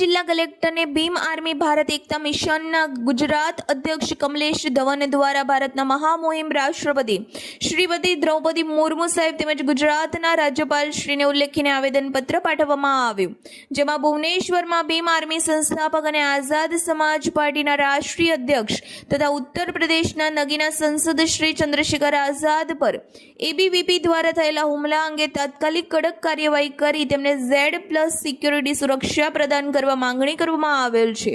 જિલ્લા કલેક્ટરને ભીમ આર્મી ભારત એકતા મિશનના ગુજરાત અધ્યક્ષ કમલેશ ધવન દ્વારા ભારતના મહામુહિમ રાષ્ટ્રપતિ શ્રીમતી દ્રૌપદી મુર્મુ સાહેબ તેમજ ગુજરાતના રાજ્યપાલ શ્રીને ઉલ્લેખીને આવેદનપત્ર પાઠવવામાં આવ્યું. જેમાં ભુવનેશ્વરમાં ભીમ આર્મી સંસ્થાપક અને આઝાદ સમાજ પાર્ટીના રાષ્ટ્રીય અધ્યક્ષ તથા ઉત્તર પ્રદેશના નગીના સંસદ શ્રી ચંદ્રશેખર આઝાદ પર એબીવીપી દ્વારા થયેલા હુમલા અંગે તાત્કાલિક કડક કાર્યવાહી કરી તેમને ઝેડ પ્લસ સિક્યુરિટી સુરક્ષા પ્રદાન કરવા માંગણી કરવામાં આવેલ છે.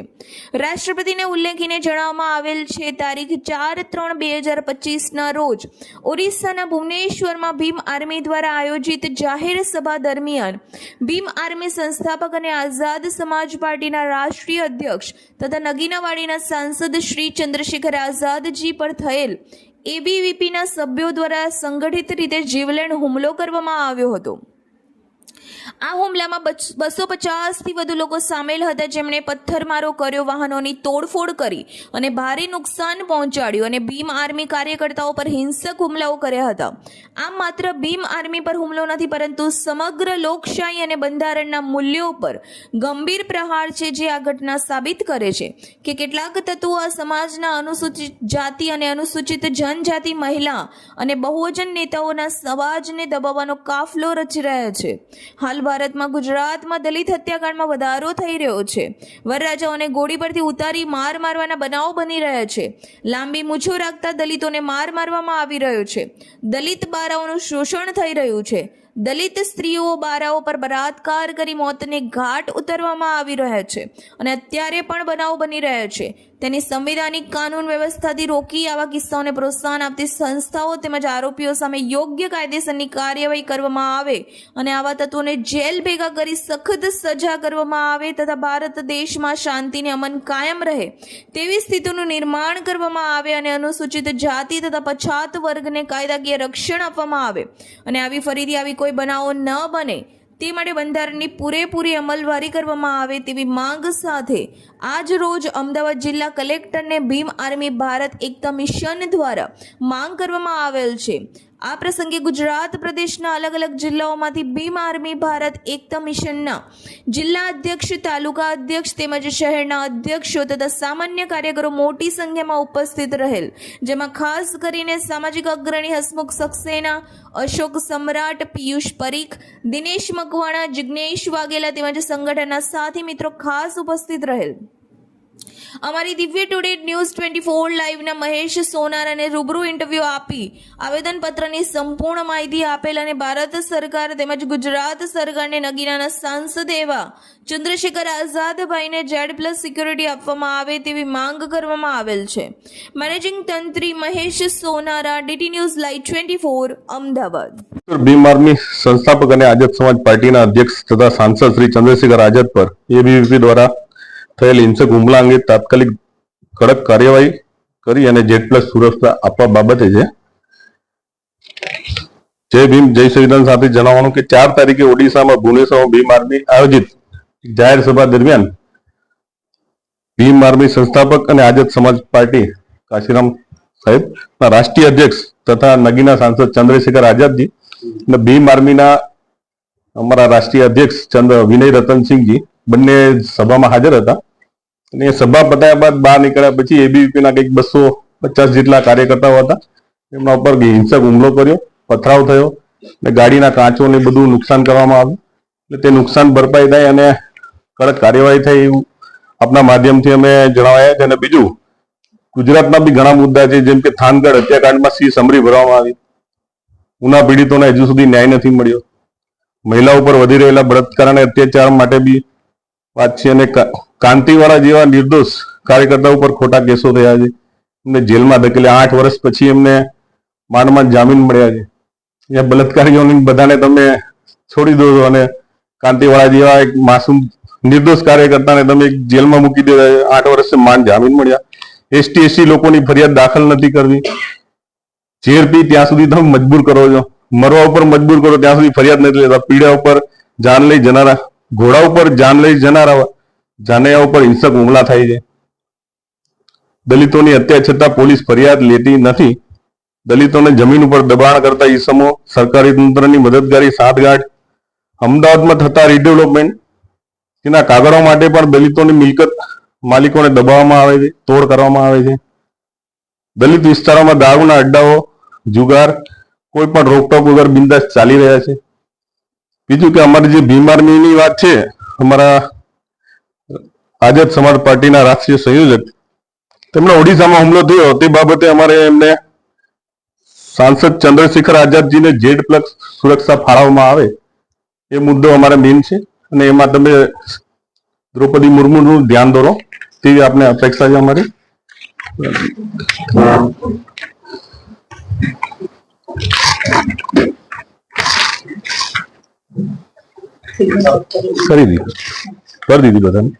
રાષ્ટ્રપતિને ઉલ્લેખીને જણાવવામાં આવેલ છે, તારીખ ચાર ત્રણ બે હજાર પચીસના રોજ ઓરિસ્સાના ભુવનેશ્વરમાં ભીમ આર્મી દ્વારા આયોજિત જાહેર સભા દરમિયાન ભીમ આર્મી સંસ્થાપક અને આઝાદ સમાજ પાર્ટીના રાષ્ટ્રીય અધ્યક્ષ તથા નગીનાવાડીના સાંસદ શ્રી ચંદ્રશેખર આઝાદજી પર થયેલ એબીવીપીના સભ્યો દ્વારા સંગઠિત રીતે જીવલેણ હુમલો કરવામાં આવ્યો હતો. આ હુમલામાં બસો પચાસથી વધુ લોકો સામેલ હતા. જેમણે પથ્થરમારો કર્યો, વાહનોની તોડફોડ કરી અને ભારે નુકસાન પહોંચાડ્યું અને ભીમ આર્મી કાર્યકર્તાઓ પર હિંસક હુમલાઓ કર્યા હતા. આમ માત્ર ભીમ આર્મી પર હુમલો નથી, પરંતુ સમગ્ર લોકશાહી અને બંધારણના મૂલ્યો પર ગંભીર પ્રહાર છે જે આ ઘટના સાબિત કરે છે કે કેટલાક તત્વો આ સમાજના અનુસૂચિત જાતિ અને અનુસૂચિત જનજાતિ મહિલા અને બહુવજન નેતાઓના સમાજને દબાવવાનો કાફલો રચી રહ્યા છે. હાલ ભારતમાં ગુજરાતમાં દલિત હત્યાકાંડમાં વધારો થઈ રહ્યો છે. વરરાજાઓને ગોળી પરથી ઉતારી માર મારવાના બનાવો બની રહ્યા છે. લાંબી મૂછો રાખતા દલિતોને માર મારવામાં આવી રહ્યો છે. દલિત બારાઓનું શોષણ થઈ રહ્યું છે. દલિત સ્ત્રીઓ બારાઓ પર બળાત્કાર કરી મોતને ઘાટ ઉતરવામાં આવી રહ્યા છે અને અત્યારે પણ બનાવ બની રહ્યા છે. તેની સંવિધાનિક કાનૂન વ્યવસ્થાથી રોકી આવા કિસ્સાઓને પ્રોત્સાહન આપતી સંસ્થાઓ તેમજ આરોપીઓ સામે યોગ્ય કાયદેસરની કાર્યવાહી કરવામાં આવે અને આવા તત્વોને જેલ ભેગા કરી સખત સજા કરવામાં આવે તથા ભારત દેશમાં શાંતિને અમન કાયમ રહે તેવી સ્થિતિનું નિર્માણ કરવામાં આવે અને અનુસૂચિત જાતિ તથા પછાત વર્ગને કાયદાકીય રક્ષણ આપવામાં આવે. અને આવી ફરીથી આવી કોઈ બનાવો ન બને, તે માટે બંધારણની પૂરેપૂરી અમલવારી કરવામાં આવે તેવી માંગ સાથે આજ રોજ અમદાવાદ જિલ્લા કલેક્ટરને ભીમ આર્મી ભારત એકતા મિશન દ્વારા માંગ કરવામાં આવેલ છે. આ પ્રસંગે ગુજરાત પ્રદેશના અલગ અલગ જિલ્લાઓમાંથી ભીમ આર્મી ભારત એકતા મિશનના જિલ્લા અધ્યક્ષ, તાલુકા અધ્યક્ષ તેમજ શહેરના અધ્યક્ષો તથા સામાન્ય કાર્યકરો મોટી સંખ્યામાં ઉપસ્થિત રહેલ, જેમાં ખાસ કરીને સામાજિક અગ્રણી હસમુખ સક્સેના, અશોક સમ્રાટ, પિયુષ પરીખ, દિનેશ મકવાણા જિજ્ઞેશ વાઘેલા તેમજ સંગઠનના સાથી મિત્રો ખાસ ઉપસ્થિત રહેલ. અમારી Divya today news twenty four લાઈવના Mahesh Sonar અને રૂબરૂ ઇન્ટરવ્યૂ આપી, આવેદનપત્રની સંપૂર્ણ માહિતી આપેલ અને ભારત સરકાર તેમજ ગુજરાત સરકારને નગીનાના સાંસદ એવા ચંદ્રશેખર આઝાદભાઈને જેડ પ્લસ સિક્યુરિટી આપવામાં આવે તેવી માંગ કરવામાં આવેલ છે. Managing તંત્રી Mahesh Sonara, DT news live twenty four, Ahmedabad. Bhim army સંસ્થાપક અને આઝાદ સમાજ પાર્ટીના અધ્યક્ષ તથા સાંસદ શ્રી ચંદ્રશેખર આઝાદ પર એબીવીપી દ્વારા થયેલ હિંસક હુમલા અંગે તાત્કાલિક કડક કાર્યવાહી કરી અને જેટ પ્લસ સુરક્ષા આપવા બાબતે છે. જય ભીમ, જય સંવિધાન સાથે જણાવવાનું કે ચાર તારીખે ઓડિશામાં ભુવનેશ્વરમાં ભીમ આર્મી આયોજિત જાહેર સભા દરમિયાન ભીમ આર્મી સંસ્થાપક અને આઝાદ સમાજ પાર્ટી કાશીરામ સાહેબ રાષ્ટ્રીય અધ્યક્ષ તથા નગીના સાંસદ ચંદ્રશેખર આઝાદજી અને ભીમ આર્મીના અમારા રાષ્ટ્રીય અધ્યક્ષ ચંદ્ર વિનય રતનસિંહજી બંને સભામાં હાજર હતા. અને સભા પતાયા બાદ બહાર નીકળ્યા પછી એબીવીપીના કંઈક બસો પચાસ જેટલા કાર્યકર્તાઓ હતા. એમના ઉપર હિંસક હુમલો કર્યો, પથરાવ થયો અને ગાડીના કાચોને બધું નુકસાન કરવામાં આવ્યું. એટલે તે નુકસાન ભરપાઈ થાય અને કડક કાર્યવાહી થાય એવું આપના માધ્યમથી અમે જણાવ્યા છે. અને બીજું ગુજરાતમાં બી ઘણા મુદ્દા છે, જેમ કે થાનગઢ હત્યાકાંડમાં સી સમરી ભરવામાં આવી. ઉના પીડિતોને હજુ સુધી ન્યાય નથી મળ્યો. મહિલાઓ પર વધી રહેલા બળાત્કાર અને અત્યાચાર માટે બી વાત છે અને કાંતિવાળા જેવા નિર્દોષ કાર્યકર્તા ઉપર ખોટા કેસો થયા છે. એમને જેલમાં ધકેલ્યા આઠ વર્ષ પછી એમને માંડ માંડ જામીન મળ્યા છે. અહીંયા બળાત્કારીઓને બધાને તમે છોડી દો છો અને કાંતિવાળા જેવા એક માસૂમ નિર્દોષ કાર્યકર્તાને તમે જેલમાં મૂકી દેવા આઠ વર્ષે માંડ જામીન મળ્યા. એસટી, એસસી લોકોની ફરિયાદ દાખલ નથી કરવી. ઝેર પી ત્યાં સુધી તમે મજબૂર કરો છો. મરવા ઉપર મજબૂર કરો, ત્યાં સુધી ફરિયાદ નથી લેતા. પીડા ઉપર જાન લઈ જનારા, ઘોડા ઉપર જાન લઈ જનારા જાનૈયા ઉપર હિંસક હુમલા થાય છે. દલિતોની હત્યા છતાં પોલીસ ફરિયાદ લેતી નથી. દલિતોને જમીન ઉપર દબાણ કરતા ઈસમો, સરકારી તંત્રની મદદગારી સાઠગાંઠ અમદાવાદમાં થતા રીડેવલપમેન્ટ તેના કાગળો માટે પણ દલિતોની મિલકત માલિકોને દબાવવામાં આવે છે, તોડ કરવામાં આવે છે. દલિત વિસ્તારોમાં દારૂના અડ્ડાઓ, જુગાર, કોઈ પણ રોકટોક વગર બિંદાસ ચાલી રહ્યા છે. બીજું કે અમારી જે બીમારીની વાત છે, અમારા આઝાદ સમાજ પાર્ટીના રાષ્ટ્રીય સંયોજક. તેમણે ઓડિશામાં હુમલો થયો. તે બાબતે અમારે એમને સાંસદ ચંદ્રશેખર આઝાદજીને જેડ પ્લસ સુરક્ષા ફાળવવામાં આવે એ મુદ્દો અમારે મેઇન છે. અને એમાં તમે દ્રૌપદી મુર્મુનું ધ્યાન દોરો. તેવી આપને અપેક્ષા છે અમારી. કરી દીધું. કરી દીધી બધાને.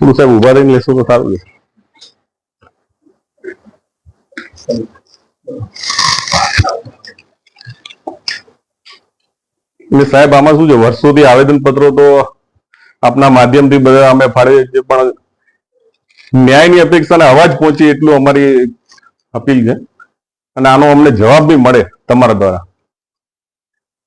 શું સાહેબ ઊભા રહીને લેશો તો સારું છે. સાહેબ, આમાં શું છે? વર્ષોથી આવેદન પત્રો તો આપના માધ્યમથી બધા અમે ફાળવીએ છીએ, પણ ન્યાયની અપેક્ષાને અવાજ પહોંચે એટલું અમારી અપીલ છે. અને આનો અમને જવાબ બી મળે તમારા દ્વારા.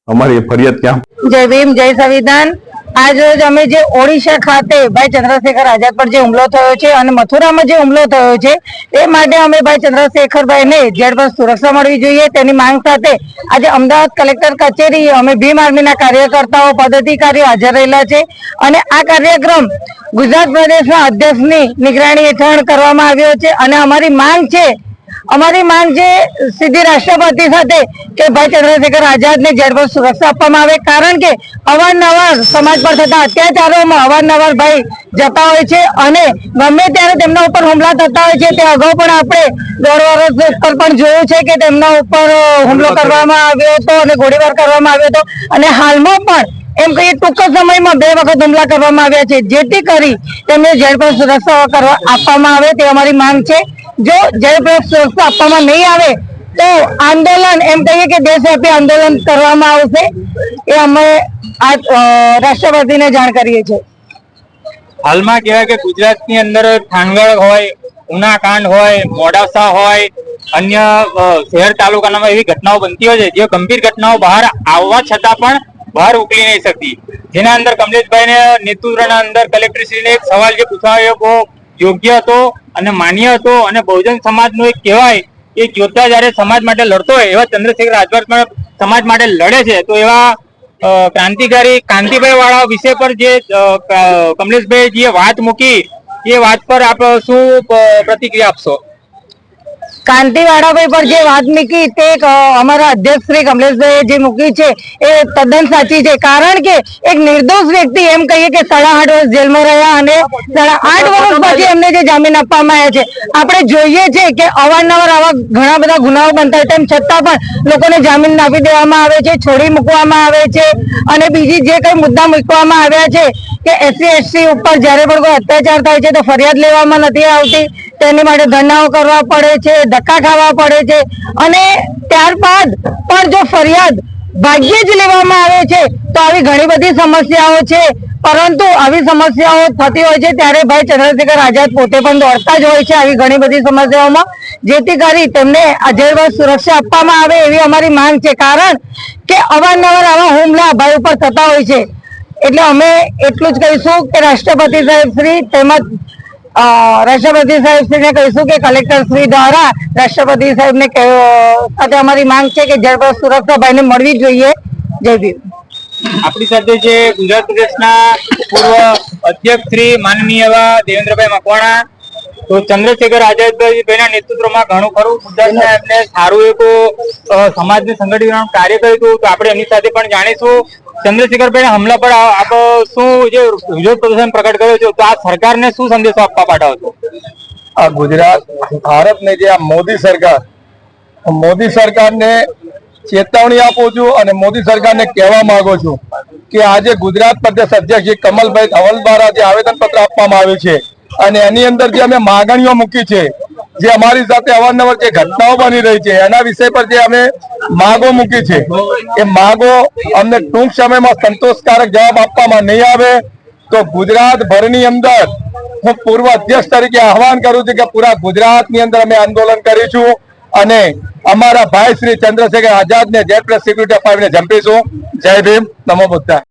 અમારી ફરિયાદ ક્યાં? જય ભીમ, જય સંવિધાન. આજ રોજ અમે જે ઓડિશા ખાતે ભાઈ ચંદ્રશેખર આઝાદ પર જે હુમલો થયો છે અને મથુરામાં જે હુમલો થયો છે, એ માટે અમે ભાઈ ચંદ્રશેખરભાઈને જેડ પર સુરક્ષા મળવી જોઈએ. તેની માંગ સાથે આજે અમદાવાદ કલેક્ટર કચેરી અમે ભીમ આર્મીના કાર્યકર્તાઓ, પદાધિકારીઓ હાજર રહેલા છે અને આ કાર્યક્રમ ગુજરાત પ્રદેશના અધ્યક્ષની નિગરાણી હેઠળ કરવામાં આવ્યો છે અને અમારી માંગ છે અમારી માંગ છે સીધી રાષ્ટ્રપતિ સાથે કે ભાઈ ચંદ્રશેખર આઝાદને જેલ પર સુરક્ષા આપવામાં આવે. કારણ કે અવારનવાર સમાજ પર થતા અત્યાચારોમાં અવારનવાર ભાઈ જતા હોય છે અને ગમે ત્યારે તેમના ઉપર હુમલા થતા હોય છે તે અગાઉ પણ આપણે દોઢ વર્ષ પર પણ જોયું છે કે તેમના ઉપર હુમલો કરવામાં આવ્યો હતો અને ગોળીબાર કરવામાં આવ્યો હતો. અને હાલમાં પણ એમ કહીએ ટૂંક સમયમાં બે વખત હુમલા કરવામાં આવ્યા છે. જેથી કરી તેમને જેલ પર સુરક્ષા કરવા આપવામાં આવે તે અમારી માંગ છે. જો પર સુરક્ષા આપવામાં નહીં આવે, તો આંદોલન એમ કહીએ કે દેશવ્યાપી આંદોલન કરવામાં આવશે. એ અમે આ રાષ્ટ્રપતિને જાણ કરીએ છીએ. હાલમાં કહેવાય કે ગુજરાતની અંદર થાનગઢ હોય, ઉનાકાંડ હોય, મોડાસા હોય, અન્ય શહેર તાલુકાનામાં એવી ઘટનાઓ બનતી હોય છે, જે ગંભીર ઘટનાઓ બહાર આવવા છતાં પણ બહાર ઉકલી નહીં શકતી. જેના અંદર કમલેશભાઈને નેતૃત્વના અંદર કલેક્ટરશ્રીને એક સવાલ જે પૂછાયો યોગ્ય હતો અને માન્ય હતો અને બહુજન સમાજનો એક કહેવાય કે જોતા જયારે સમાજ માટે લડતો હોય, એવા ચંદ્રશેખર આઝાદ પણ સમાજ માટે લડે છે. તો એવા ક્રાંતિકારી કાંતિભાઈ વાળા વિષય પર જે કમલેશભાઈ જે વાત મૂકી, એ વાત પર આપ શું પ્રતિક્રિયા આપશો? કાંતિવાળાભાઈ પર જે વાત મૂકી તે અમારા અધ્યક્ષ શ્રી કમલેશભાઈએ જે મૂકી છે એ તદ્દન સાચી છે. કારણ કે એક નિર્દોષ વ્યક્તિ એમ કહીએ કે સાડા આઠ વર્ષ જેલમાં રહ્યા અને સાડા આઠ વર્ષ પછી એમને જે જામીન આપવામાં આવ્યા છે. આપણે જોઈએ છે કે અવારનવાર આવા ઘણા બધા ગુનાઓ બનતા તેમ છતાં પણ લોકોને જામીન આપી દેવામાં આવે છે, છોડી મૂકવામાં આવે છે અને બીજી જે કઈ મુદ્દા મૂકવામાં આવ્યા છે કે એસસી, એસટી ઉપર જ્યારે પણ કોઈ અત્યાચાર થાય છે તો ફરિયાદ લેવામાં નથી આવતી. તેની માટે ધરણાઓ કરવા પડે છે, ધક્કા ખાવા પડે છે અને ત્યારબાદ પણ જો ફરિયાદ ભાગ્યે જ લેવામાં આવે છે, તો આવી ઘણી બધી સમસ્યાઓ છે. પરંતુ આવી સમસ્યાઓ થતી હોય છે ત્યારે ભાઈ ચંદ્રશેખર આઝાદ પોતે પણ દોડતા જ હોય છે આવી ઘણી બધી સમસ્યાઓમાં. જેથી કરી તેમને અજયવર સુરક્ષા આપવામાં આવે એવી અમારી માંગ છે. કારણ કે અવારનવાર આવા હુમલા ભાઈ ઉપર થતા હોય છે. એટલે અમે એટલું જ કહીશું કે રાષ્ટ્રપતિ સાહેબ શ્રી તેમજ રાષ્ટ્રપતિ સાહેબ શ્રીને કહીશું કે કલેક્ટર શ્રી દ્વારા રાષ્ટ્રપતિ સાહેબને કહે- સાથે અમારી માંગ છે કે જળ સુરક્ષા ભાઈને મળવી જોઈએ. જય ભીમ. આપણી સાથે છે ગુજરાત પ્રદેશના પૂર્વ અધ્યક્ષ શ્રી માનનીય દેવેન્દ્રભાઈ મકવાણા તો ચંદ્રશેખર આઝાદભાઈના નેતૃત્વમાં ઘણું ખરું. ગુજરાતના એમને સારું એક સમાજને સંગઠિત કાર્ય કર્યું હતું, તો આપણે એમની સાથે પણ જાણીશું. ચંદ્રશેખરભાઈ હમલા પર આપ, શું જે વિરોધ પ્રદર્શન પ્રગટ કર્યો છે, તો આ સરકારને શું સંદેશો આપવા પાઠવો છો આ ગુજરાત, ભારતની જે આ મોદી સરકાર, મોદી સરકારને ચેતવણી આપું છું અને મોદી સરકારને કહેવા માંગુ છું કે આજે ગુજરાત પ્રદેશ અધ્યક્ષ કમલભાઈ ધવલ દ્વારા જે આવેદન પત્ર આપવામાં આવ્યું છે અને એની અંદર જે અમે માગણીઓ મૂકી છે, જે અમારી સાથે અવારનવાર જે ઘટનાઓ બની રહી છે, એના વિષય પર જે અમે માગો મૂકી છે, એ માગો અમને ટૂંક સમયમાં સંતોષકારક જવાબ આપવામાં નહીં આવે. તો ગુજરાત ભરની અંદર હું પૂર્વ અધ્યક્ષ તરીકે આહવાન કરું છું કે પૂરા ગુજરાતની અંદર અમે આંદોલન કરીશું અને અમારા ભાઈ શ્રી ચંદ્રશેખર આઝાદ ને જેટ પ્લસ સિક્યુરિટી અપાવીને જંપીશું જય ભીમ. નમો બુદ્ધા